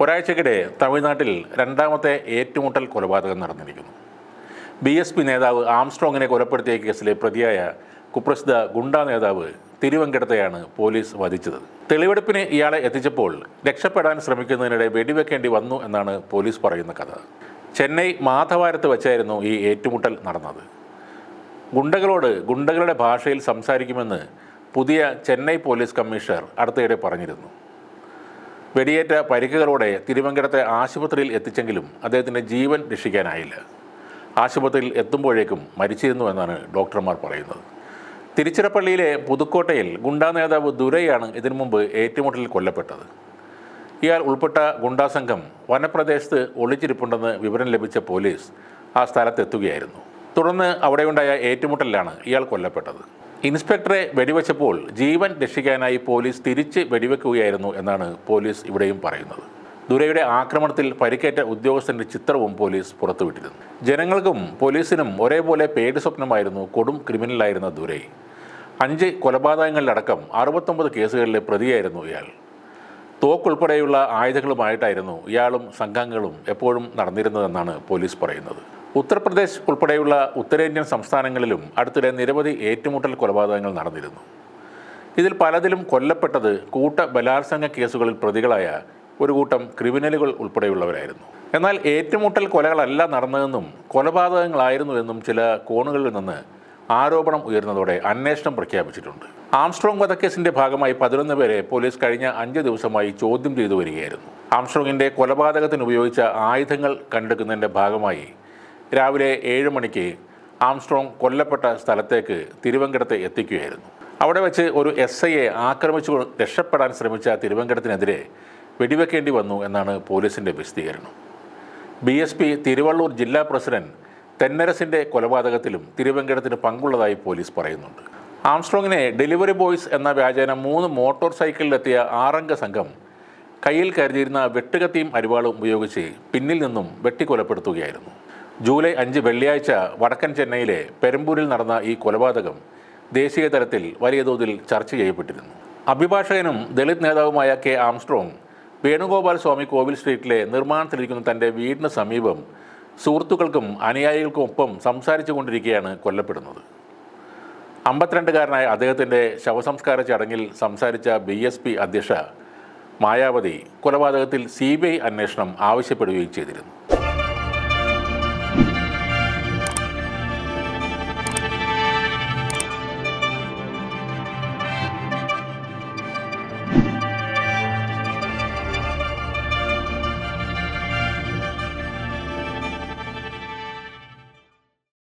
ഒരാഴ്ചക്കിടെ തമിഴ്നാട്ടിൽ രണ്ടാമത്തെ ഏറ്റുമുട്ടൽ കൊലപാതകം നടന്നിരിക്കുന്നു. ബി എസ് പി നേതാവ് ആംസ്ട്രോങ്ങിനെ കൊലപ്പെടുത്തിയ കേസിലെ പ്രതിയായ കുപ്രസിദ്ധ ഗുണ്ട നേതാവ് തിരുവങ്കടത്തെയാണ് പോലീസ് വധിച്ചത്. തെളിവെടുപ്പിന് ഇയാളെ എത്തിച്ചപ്പോൾ രക്ഷപ്പെടാൻ ശ്രമിക്കുന്നതിനിടെ വെടിവെക്കേണ്ടി വന്നു എന്നാണ് പോലീസ് പറയുന്ന കഥ. ചെന്നൈ മാധവാരത്ത് വെച്ചായിരുന്നു ഈ ഏറ്റുമുട്ടൽ നടന്നത്. ഗുണ്ടകളോട് ഗുണ്ടകളുടെ ഭാഷയിൽ സംസാരിക്കുമെന്ന് പുതിയ ചെന്നൈ പോലീസ് കമ്മീഷണർ അടുത്തിടെ പറഞ്ഞിരുന്നു. വെടിയേറ്റ പരിക്കുകളോടെ തിരുവങ്കടത്തെ ആശുപത്രിയിൽ എത്തിച്ചെങ്കിലും അദ്ദേഹത്തിന്റെ ജീവൻ രക്ഷിക്കാനായില്ല. ആശുപത്രിയിൽ എത്തുമ്പോഴേക്കും മരിച്ചിരുന്നു എന്നാണ് ഡോക്ടർമാർ പറയുന്നത്. തിരുച്ചിറപ്പള്ളിയിലെ പുതുക്കോട്ടയിൽ ഗുണ്ടാ നേതാവ് ദുരൈയാണ് ഇതിനു മുമ്പ് ഏറ്റുമുട്ടലിൽ കൊല്ലപ്പെട്ടത്. ഇയാൾ ഉൾപ്പെട്ട ഗുണ്ടാ സംഘം വനപ്രദേശത്ത് ഒളിച്ചിരിപ്പുണ്ടെന്ന് വിവരം ലഭിച്ച പോലീസ് ആ സ്ഥലത്തെത്തുകയായിരുന്നു. തുടർന്ന് അവിടെയുണ്ടായ ഏറ്റുമുട്ടലിലാണ് ഇയാൾ കൊല്ലപ്പെട്ടത്. ഇൻസ്പെക്ടറെ വെടിവെച്ചപ്പോൾ ജീവൻ രക്ഷിക്കാനായി പോലീസ് തിരിച്ച് വെടിവെക്കുകയായിരുന്നു എന്നാണ് പോലീസ് ഇവിടെയും പറയുന്നത്. ദുരയുടെ ആക്രമണത്തിൽ പരിക്കേറ്റ ഉദ്യോഗസ്ഥന്റെ ചിത്രവും പോലീസ് പുറത്തുവിട്ടിരുന്നു. ജനങ്ങൾക്കും പോലീസിനും ഒരേപോലെ പേടി സ്വപ്നമായിരുന്നു കൊടും ക്രിമിനലായിരുന്ന ദുരൈ. അഞ്ച് കൊലപാതകങ്ങളിലടക്കം അറുപത്തൊമ്പത് കേസുകളിലെ പ്രതിയായിരുന്നു ഇയാൾ. തോക്കുൾപ്പെടെയുള്ള ആയുധങ്ങളുമായിട്ടായിരുന്നു ഇയാളും സംഘാംഗങ്ങളും എപ്പോഴും നടന്നിരുന്നതെന്നാണ് പോലീസ് പറയുന്നത്. ഉത്തർപ്രദേശ് ഉൾപ്പെടെയുള്ള ഉത്തരേന്ത്യൻ സംസ്ഥാനങ്ങളിലും അടുത്തിടെ നിരവധി ഏറ്റുമുട്ടൽ കൊലപാതകങ്ങൾ നടന്നിരുന്നു. ഇതിൽ പലതിലും കൊല്ലപ്പെട്ടത് കൂട്ട ബലാത്സംഗ കേസുകളിൽ പ്രതികളായ ഒരു കൂട്ടം ക്രിമിനലുകൾ ഉൾപ്പെടെയുള്ളവരായിരുന്നു. എന്നാൽ ഏറ്റുമുട്ടൽ കൊലകളല്ല നടന്നതെന്നും കൊലപാതകങ്ങളായിരുന്നു എന്നും ചില കോണുകളിൽ നിന്ന് ആരോപണം ഉയർന്നതോടെ അന്വേഷണം പ്രഖ്യാപിച്ചിട്ടുണ്ട്. ആംസ്ട്രോങ് വധക്കേസിന്റെ ഭാഗമായി പതിനൊന്ന് പേരെ പോലീസ് കഴിഞ്ഞ അഞ്ച് ദിവസമായി ചോദ്യം ചെയ്തു വരികയായിരുന്നു. ആംസ്ട്രോങ്ങിന്റെ കൊലപാതകത്തിന് ഉപയോഗിച്ച ആയുധങ്ങൾ കണ്ടെടുക്കുന്നതിന്റെ ഭാഗമായി രാവിലെ ഏഴ് മണിക്ക് ആംസ്ട്രോങ് കൊല്ലപ്പെട്ട സ്ഥലത്തേക്ക് തിരുവങ്കടത്ത് എത്തിക്കുകയായിരുന്നു. അവിടെ വെച്ച് ഒരു എസ് ഐയെ ആക്രമിച്ചു രക്ഷപ്പെടാൻ ശ്രമിച്ച തിരുവങ്കടത്തിനെതിരെ വെടിവെക്കേണ്ടി വന്നു എന്നാണ് പോലീസിന്റെ വിശദീകരണം. ബി എസ് പി തിരുവള്ളൂർ ജില്ലാ പ്രസിഡന്റ് തെന്നരസിന്റെ കൊലപാതകത്തിലും തിരുവങ്കടത്തിന് പങ്കുള്ളതായി പോലീസ് പറയുന്നുണ്ട്. ആംസ്ട്രോങ്ങിനെ ഡെലിവറി ബോയ്സ് എന്ന വ്യാജേന മൂന്ന് മോട്ടോർ സൈക്കിളിലെത്തിയ ആറംഗ സംഘം കയ്യിൽ കരുതിയിരുന്ന വെട്ടുകത്തിയും അരിവാളും ഉപയോഗിച്ച് പിന്നിൽ നിന്നും വെട്ടിക്കൊലപ്പെടുത്തുകയായിരുന്നു. ജൂലൈ അഞ്ച് വെള്ളിയാഴ്ച വടക്കൻ ചെന്നൈയിലെ പെരമ്പൂരിൽ നടന്ന ഈ കൊലപാതകം ദേശീയ തലത്തിൽ വലിയ തോതിൽ ചർച്ച ചെയ്യപ്പെട്ടിരുന്നു. അഭിഭാഷകനും ദളിത് നേതാവുമായ കെ ആംസ്ട്രോങ് വേണുഗോപാൽ സ്വാമി കോവിൽ സ്ട്രീറ്റിലെ നിർമ്മാണത്തിലിരിക്കുന്ന തന്റെ വീടിന് സമീപം സുഹൃത്തുക്കൾക്കും അനുയായികൾക്കും ഒപ്പം സംസാരിച്ചു കൊണ്ടിരിക്കെയാണ് കൊല്ലപ്പെടുന്നത്. അമ്പത്തിരണ്ടുകാരനായ അദ്ദേഹത്തിന്റെ ശവസംസ്കാര ചടങ്ങിൽ സംസാരിച്ച ബി എസ് പി അധ്യക്ഷ മായാവതി കൊലപാതകത്തിൽ സി ബി ഐ അന്വേഷണം ആവശ്യപ്പെടുകയും ചെയ്തിരുന്നു.